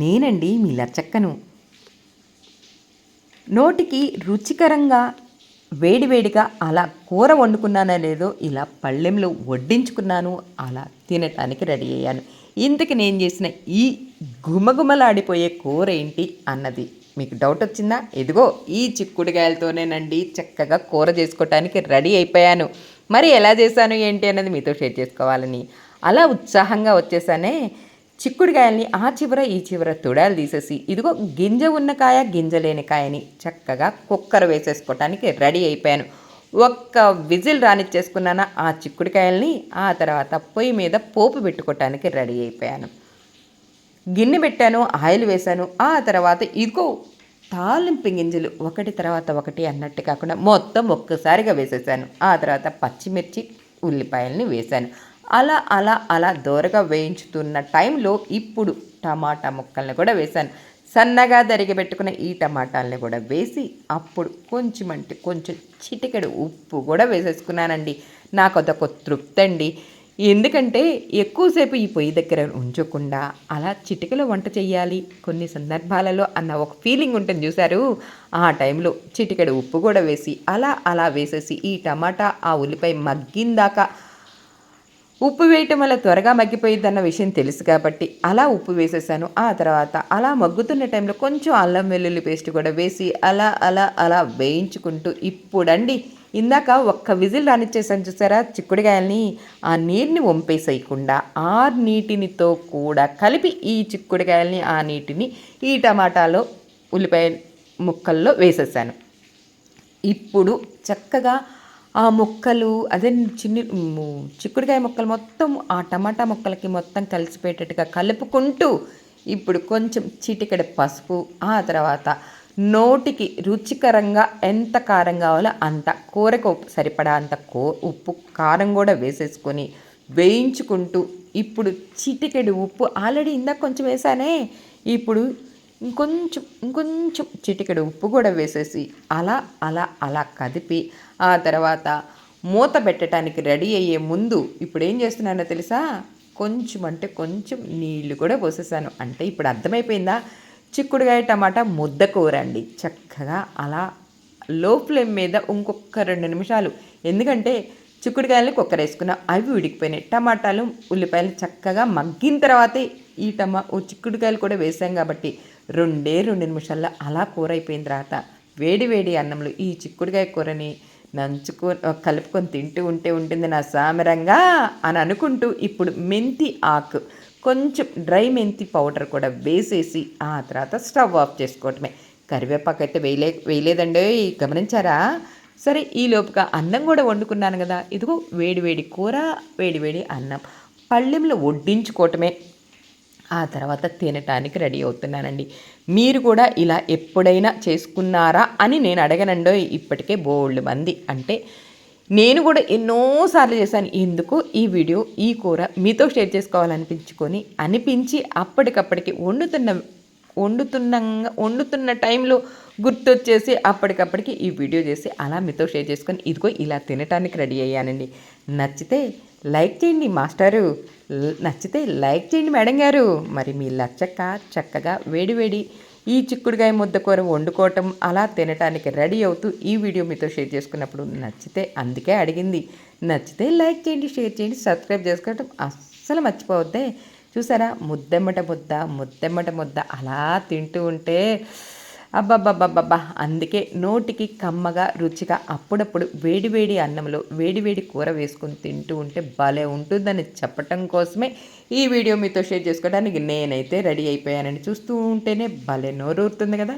నేనండి మీ లచ్చక్కను. నోటికి రుచికరంగా వేడివేడిగా అలా కూర వండుకున్నానా లేదో ఇలా పళ్ళెంలో వడ్డించుకున్నాను అలా తినటానికి రెడీ అయ్యాను. ఇంతకు నేను చేసిన ఈ గుమగుమలాడిపోయే కూర ఏంటి అన్నది మీకు డౌట్ వచ్చిందా? ఇదిగో ఈ చిక్కుడుగాయలతోనేనండి చక్కగా కూర చేసుకోవటానికి రెడీ అయిపోయాను. మరి ఎలా చేశాను ఏంటి అన్నది మీతో షేర్ చేసుకోవాలని. అలా ఉత్సాహంగా వచ్చేసానే చిక్కుడుకాయల్ని ఆ చివర ఈ చివర తొడాలు తీసేసి ఇదిగో గింజ ఉన్న కాయ గింజ లేని కాయని చక్కగా కుక్కర్ వేసేసుకోవటానికి రెడీ అయిపోయాను. ఒక్క విజిల్ రానిచ్చేసుకున్నాను ఆ చిక్కుడుకాయల్ని ఆ తర్వాత పొయ్యి మీద పోపు పెట్టుకోవటానికి రెడీ అయిపోయాను. గిన్నె పెట్టాను ఆయిల్ వేశాను ఆ తర్వాత ఇదిగో తాలింపు గింజలు ఒకటి తర్వాత ఒకటి అన్నట్టు కాకుండా మొత్తం ఒక్కసారిగా వేసేసాను. ఆ తర్వాత పచ్చిమిర్చి ఉల్లిపాయల్ని వేశాను. అలా అలా అలా దోరగా వేయించుతున్న టైంలో ఇప్పుడు టమాటా ముక్కల్ని కూడా వేశాను. సన్నగా తరిగి పెట్టుకున్న ఈ టమాటాలని కూడా వేసి అప్పుడు కొంచెం అంటే కొంచెం చిటికెడు ఉప్పు కూడా వేసేసుకున్నానండి. నాకు అదొక తృప్తి అండి. ఎందుకంటే ఎక్కువసేపు ఈ పొయ్యి దగ్గర ఉంచకుండా అలా చిటికలో వంట చేయాలి. కొన్ని సందర్భాలలో అన్న ఒక ఫీలింగ్ ఉంటుంది చూసారు ఆ టైంలో చిటికెడు ఉప్పు కూడా వేసి అలా అలా వేసేసి ఈ టమాటా ఆ ఉల్లిపాయ మగ్గిందాకా ఉప్పు వేయటం వల్ల త్వరగా మగ్గిపోయిద్దన్న విషయం తెలుసు కాబట్టి అలా ఉప్పు వేసేసాను. ఆ తర్వాత అలా మగ్గుతున్న టైంలో కొంచెం అల్లం వెల్లుల్లి పేస్ట్ కూడా వేసి అలా అలా అలా వేయించుకుంటూ ఇప్పుడండి. ఇందాక ఒక్క విజిల్ రానిచ్చేసాను చూసారా? చిక్కుడుగాయల్ని ఆ నీరుని వంపేసేయకుండా ఆ నీటినితో కూడా కలిపి ఈ చిక్కుడుకాయల్ని ఆ నీటిని ఈ టమాటాలో ఉల్లిపాయ ముక్కల్లో వేసేసాను. ఇప్పుడు చక్కగా ఆ ముక్కలు అదే చిన్ని చిక్కుడుకాయ ముక్కలు మొత్తం ఆ టమాటా మొక్కలకి మొత్తం కలిసిపోయేటట్టుగా కలుపుకుంటూ ఇప్పుడు కొంచెం చిటికెడ పసుపు ఆ తర్వాత నోటికి రుచికరంగా ఎంత కారం కావాలో అంత కూరకు సరిపడా అంత కో ఉప్పు కారం కూడా వేసేసుకొని వేయించుకుంటూ ఇప్పుడు చిటికెడు ఉప్పు ఆల్రెడీ ఇందాక కొంచెం వేసానే ఇప్పుడు ఇంకొంచెం ఇంకొంచెం చిటికెడు ఉప్పు కూడా వేసేసి అలా అలా అలా కదిపి ఆ తర్వాత మూత పెట్టడానికి రెడీ అయ్యే ముందు ఇప్పుడు ఏం చేస్తున్నానో తెలుసా? కొంచెం అంటే కొంచెం నీళ్ళు కూడా పోసేసాను. అంటే ఇప్పుడు అర్థమైపోయిందా? చిక్కుడుకాయ టమాటా ముద్ద కూర అండి. చక్కగా అలా లో ఫ్లేమ్ మీద ఇంకొక రెండు నిమిషాలు. ఎందుకంటే చిక్కుడుకాయలు కుక్కర్ వేసుకున్నా అవి ఉడికిపోయినాయి. టమాటాలు ఉల్లిపాయలు చక్కగా మగ్గిన తర్వాతే ఈ టమా ఓ చిక్కుడుకాయలు కూడా వేసాం కాబట్టి రెండే రెండు నిమిషాల్లో అలా కూర అయిపోయిన తర్వాత వేడి వేడి అన్నంలో ఈ చిక్కుడుకాయ కూరని నంచుకో కలుపుకొని తింటూ ఉంటే ఉంటుంది నా సామరంగా అని అనుకుంటూ ఇప్పుడు మెంతి ఆకు కొంచెం డ్రై మెంతి పౌడర్ కూడా వేసేసి ఆ తర్వాత స్టవ్ ఆఫ్ చేసుకోవటమే. కరివేపాకు అయితే వేయలే వేయలేదండి. గమనించారా? సరే ఈ లోపుగా అన్నం కూడా వండుకున్నాను కదా. ఇదిగో వేడి వేడి కూర వేడి వేడి అన్నం. పళ్ళెంలో వడ్డించుకోవటమే. ఆ తర్వాత తినటానికి రెడీ అవుతున్నానండి. మీరు కూడా ఇలా ఎప్పుడైనా చేసుకున్నారా అని నేను అడగనండో ఇప్పటికే బోల్డ్ మంది. అంటే నేను కూడా ఎన్నోసార్లు చేశాను. ఎందుకు? ఈ వీడియో ఈ కూర మీతో షేర్ చేసుకోవాలనిపించుకొని అనిపించి అప్పటికప్పటికి వండుతున్న వండుతున్న వండుతున్న టైంలో గుర్తొచ్చేసి అప్పటికప్పటికి ఈ వీడియో చేసి అలా మీతో షేర్ చేసుకొని ఇదిగో ఇలా తినటానికి రెడీ అయ్యానండి. నచ్చితే లైక్ చేయండి మాస్టారు. నచ్చితే లైక్ చేయండి మేడం గారు. మరి మీ లచ్చక్క చక్కగా వేడివేడి ఈ చిక్కుడుగాయ ముద్ద కూర వండుకోవటం అలా తినటానికి రెడీ అవుతూ ఈ వీడియో మీతో షేర్ చేసుకున్నప్పుడు నచ్చితే అందుకే అడిగింది. నచ్చితే లైక్ చేయండి షేర్ చేయండి సబ్స్క్రైబ్ చేసుకోవటం అస్సలు మర్చిపోవద్దే. చూసారా? ముద్దెమ్మట ముద్ద ముద్దెమ్మట ముద్ద అలా తింటూ ఉంటే అబ్బబ్బబ్బబ్బబ్బా. అందుకే నోటికి కమ్మగా రుచిగా అప్పుడప్పుడు వేడివేడి అన్నంలో వేడివేడి కూర వేసుకొని తింటూ ఉంటే భలే ఉంటుందని చెప్పటం కోసమే ఈ వీడియో మీతో షేర్ చేసుకోవడానికి నేనైతే రెడీ అయిపోయానని చూస్తూ ఉంటేనే భలే నోరూరుతుంది కదా.